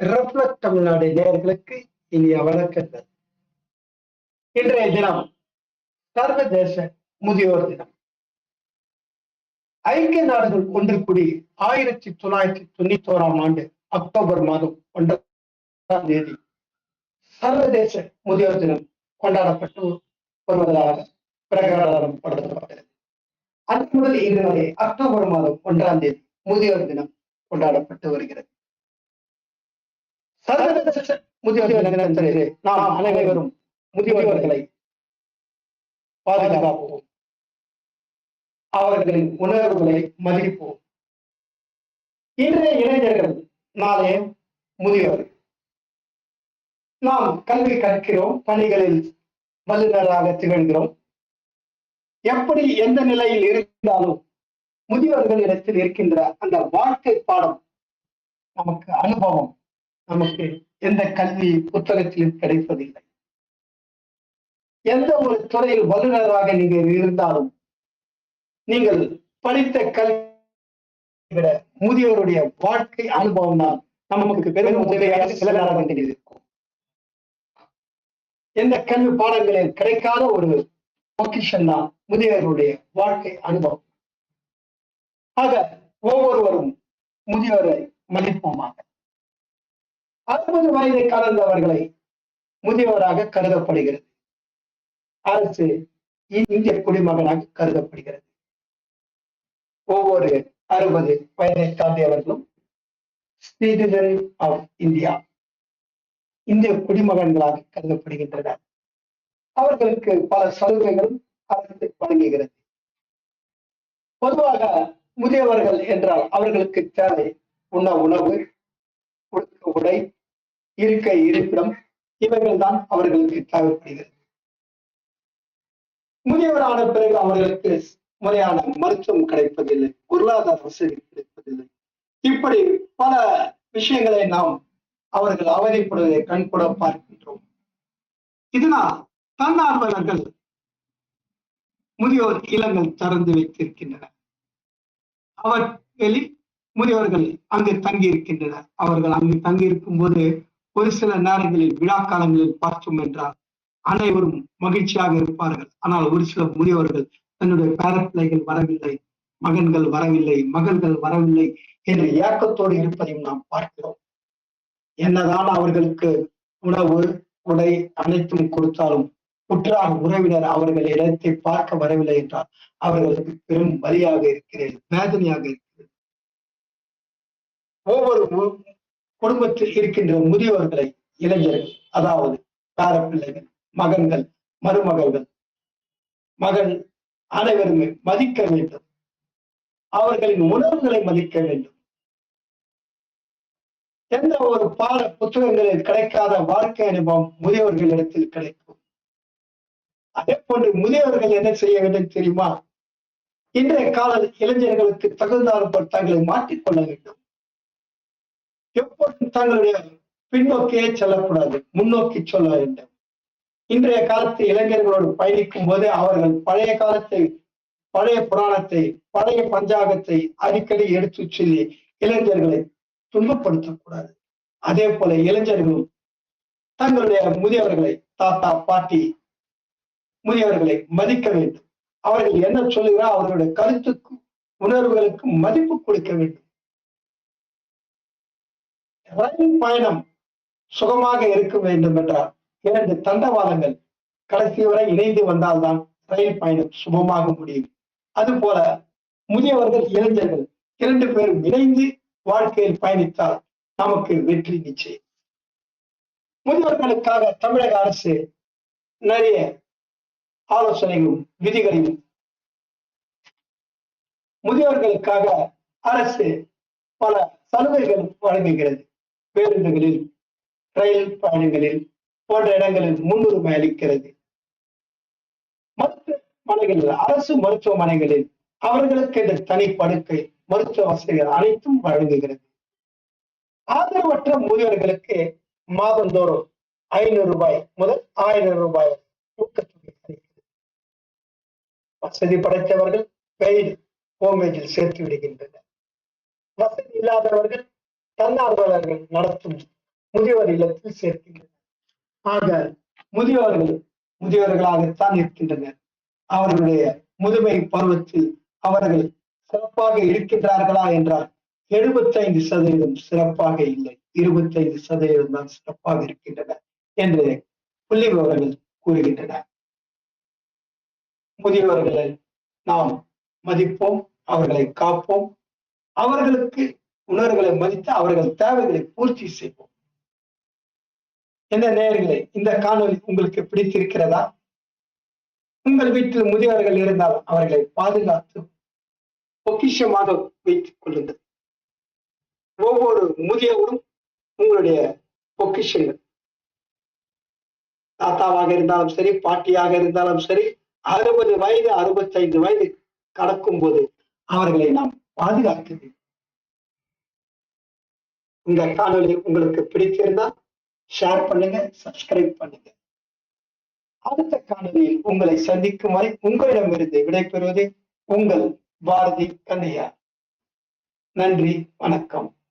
Reflect Tamil Nadu நேயர்களுக்கு இனிய வணக்கங்கள். இன்றைய தினம் சர்வதேச முதியோர் தினம். ஐக்கிய நாடுகள் ஒன்று கூடி ஆயிரத்தி தொள்ளாயிரத்தி தொண்ணூத்தி ஓராம் ஆண்டு அக்டோபர் மாதம் ஒன்றாம் தேதி சர்வதேச முதியோர் தினம் கொண்டாடப்பட்டு வருவதாக பிரகடனம் படுத்தப்பட்டது. அன்று முதல் இன்று வரை அக்டோபர் மாதம் ஒன்றாம் தேதி முதியோர் தினம் கொண்டாடப்பட்டு வருகிறது. சர்வதேச முதியோர் தினத்தன்று நாம் அனைவரும் முதியோர்களை பாதுகாப்போம். அவர்களின் உணர்வுகளை மதிப்போம். இன்றைய இளைஞர்கள் நாளைய முதியோர்கள் நாம் கல்வி கற்கிறோம் பணிகளில் வல்லுநராக திகழ்கிறோம். எப்படி எந்த நிலையில் இருந்தாலும் முதியோர்கள் இடத்தில் இருக்கின்ற அந்த வாழ்க்கை பாடம் நமக்கு அனுபவம். நமக்கு எந்த கல்வி புத்தகத்திலும் கிடைப்பதில்லை. எந்த ஒரு துறையில் வல்லுநராக நீங்கள் இருந்தாலும் நீங்கள் படித்த கல்வி விட முதியோருடைய வாழ்க்கை அனுபவம் தான் நமக்கு பெரும் உதவியாக சில நேரங்களில் இருக்கும் எந்த கல்வி பாடங்களில் கிடைக்காத ஒரு பொக்கிஷன் தான் முதியோருடைய வாழ்க்கை அனுபவம். ஆக ஒவ்வொருவரும் முதியோரை மதிப்போமாக அறுபது வயதை கடந்தவர்களை முதியவராக கருதப்படுகிறது. அரசு இந்திய குடிமகனாக கருதப்படுகிறது. ஒவ்வொரு அறுபது வயதை தாண்டியவர்களும் சிட்டிசன் ஆஃப் இந்தியா இந்திய குடிமகன்களாக கருதப்படுகின்றனர். அவர்களுக்கு பல சலுகைகளும் அரசு வழங்குகிறது. பொதுவாக முதியவர்கள் என்றால் அவர்களுக்கு தேவை உண்ண உணவு உடுக்க உடை இருக்க இருப்பிடம் இவைகள் தான் அவர்களுக்கு தேவைப்படுகிறது. முதியவரான பிறகு அவர்களுக்கு முறையான மருத்துவம் கிடைப்பதில்லை பொருளாதார வசதி கிடைப்பதில்லை. இப்படி பல விஷயங்களை நாம் அவர்கள் அவதிப்படுவதை கண்கூட பார்க்கின்றோம். இதனால் தன்னார்வலர்கள் முதியோர் இல்லங்கள் திறந்து வைத்திருக்கின்றனர். அவர்களில் முதியவர்கள் அங்கு தங்கி இருக்கின்றனர் அவர்கள் அங்கு தங்கியிருக்கும் போது ஒரு சில நேரங்களில் விழா காலங்களில் பார்த்தோம் என்றால் அனைவரும் மகிழ்ச்சியாக இருப்பார்கள். ஆனால் ஒரு சில முதியவர்கள் தன்னுடைய பேரப்பிள்ளைகள் வரவில்லை மகன்கள் வரவில்லை மகள்கள் வரவில்லை என்ற ஏக்கத்தோடு இருப்பதையும் நாம் பார்க்கிறோம். என்னதான் அவர்களுக்கு உணவு உடை அனைத்தும் கொடுத்தாலும் உற்றார் உறவினர் அவர்கள் இடத்தை பார்க்க வரவில்லை என்றால் அவர்களுக்கு பெரும் வலியாக இருக்கிறது வேதனையாக இருக்கிறது ஒவ்வொரு குடும்பத்தில் இருக்கின்ற முதியோர்களை இளைஞர்கள் அதாவது பேரப்பிள்ளைகள் மகன்கள் மருமகள்கள் மகள் அனைவருமே மதிக்க வேண்டும். அவர்களின் உணர்வுகளை மதிக்க வேண்டும். எந்த ஒரு பாட புத்தகங்களில் கிடைக்காத வாழ்க்கை அனுபவம் முதியோர்களிடத்தில் கிடைக்கும். அதே போன்று முதியவர்கள் என்ன செய்ய வேண்டும் தெரியுமா? இன்றைய கால இளைஞர்களுக்கு தகுந்தாற்ப தங்களை மாற்றிக்கொள்ள வேண்டும். எப்போதும் தங்களுடைய பின்னோக்கியே செல்லக்கூடாது. முன்னோக்கி சொல்ல வேண்டும். இன்றைய காலத்து இளைஞர்களோடு பயணிக்கும் போது அவர்கள் பழைய காலத்தை பழைய புராணத்தை பழைய பஞ்சாகத்தை அடிக்கடி எடுத்து சொல்லி இளைஞர்களை துன்பப்படுத்தக்கூடாது. அதே போல இளைஞர்களும் தங்களுடைய முதியவர்களை தாத்தா பாட்டி முதியவர்களை மதிக்க வேண்டும். அவர்கள் என்ன சொல்லுகிறார் அவர்களுடைய கருத்துக்கும் உணர்வுகளுக்கும் மதிப்பு கொடுக்க வேண்டும். ரயில் பயணம் சுகமாக இருக்க வேண்டும் என்றால் இரண்டு தண்டவாளங்கள் கடைசி வரை இணைந்து வந்தால்தான் ரயில் பயணம் சுகமாக முடியும். அதுபோல முதியவர்கள் இளைஞர்கள் இரண்டு பேரும் இணைந்து வாழ்க்கையில் பயணித்தால் நமக்கு வெற்றி நிச்சயம். முதியவர்களுக்காக தமிழக அரசு நிறைய ஆலோசனைகளும் விதிகளையும் முதியோர்களுக்காக அரசு பல சலுகைகள் வழங்குகிறது. பேருந்துகளில் ரயில் பயணங்களில் போன்ற இடங்களில் முன்னுரிமை அளிக்கிறது. மருத்துவமனைகளில் அரசு மருத்துவமனைகளில் அவர்களுக்கு என்ற தனி படுக்கை மருத்துவ வசதிகள் அனைத்தும் வழங்குகிறது. ஆதரவற்ற முதியோர்களுக்கு மாதந்தோறும் ஐநூறு ரூபாய் முதல் ஆயிரம் ரூபாய் ஊக்கத்தொகை வசதி படைத்தவர்கள் பெய்டு ஹோமேஜில் சேர்த்து விடுகின்றனர். வசதி இல்லாதவர்கள் தன்னார்வலர்கள் நடத்தும் முதியோர் இல்லத்தில் சேர்க்கின்றனர் ஆக முதியோர்கள் முதியோர்களாகத்தான் இருக்கின்றனர். அவர்களுடைய முதுமை பருவத்தில் அவர்கள் சிறப்பாக இருக்கின்றார்களா என்றால் எழுபத்தைந்து சதவீதம் சிறப்பாக இல்லை. இருபத்தைந்து சதவீதம் தான் சிறப்பாக இருக்கின்றன என்று புள்ளி விவரங்கள் கூறுகின்றன. முதியவர்களை நாம் மதிப்போம் அவர்களை காப்போம். அவர்களுக்கு உணர்வுகளை மதித்து அவர்கள் தேவைகளை பூர்த்தி செய்வோம். என்ன நேயர்களே இந்த காணொளி உங்களுக்கு பிடித்திருக்கிறதா? உங்கள் வீட்டில் முதியவர்கள் இருந்தால் அவர்களை பாதுகாத்து பொக்கிஷமாக வைத்துக் கொள்ளுங்கள். ஒவ்வொரு முதியவரும் உங்களுடைய பொக்கிஷங்கள். தாத்தாவாக இருந்தாலும் சரி பாட்டியாக இருந்தாலும் சரி அறுபது வயது அறுபத்தைந்து வயது கடக்கும் போது அவர்களை நாம் பாதுகாக்க வேண்டும். இந்த காணொலி உங்களுக்கு பிடித்திருந்தா ஷேர் பண்ணுங்க சப்ஸ்கிரைப் பண்ணுங்க. அடுத்த காணொலியில் உங்களை சந்திக்கும் வரை உங்களிடமிருந்து விடைபெறுவது உங்கள் பாரதி கண்ணையா. நன்றி வணக்கம்.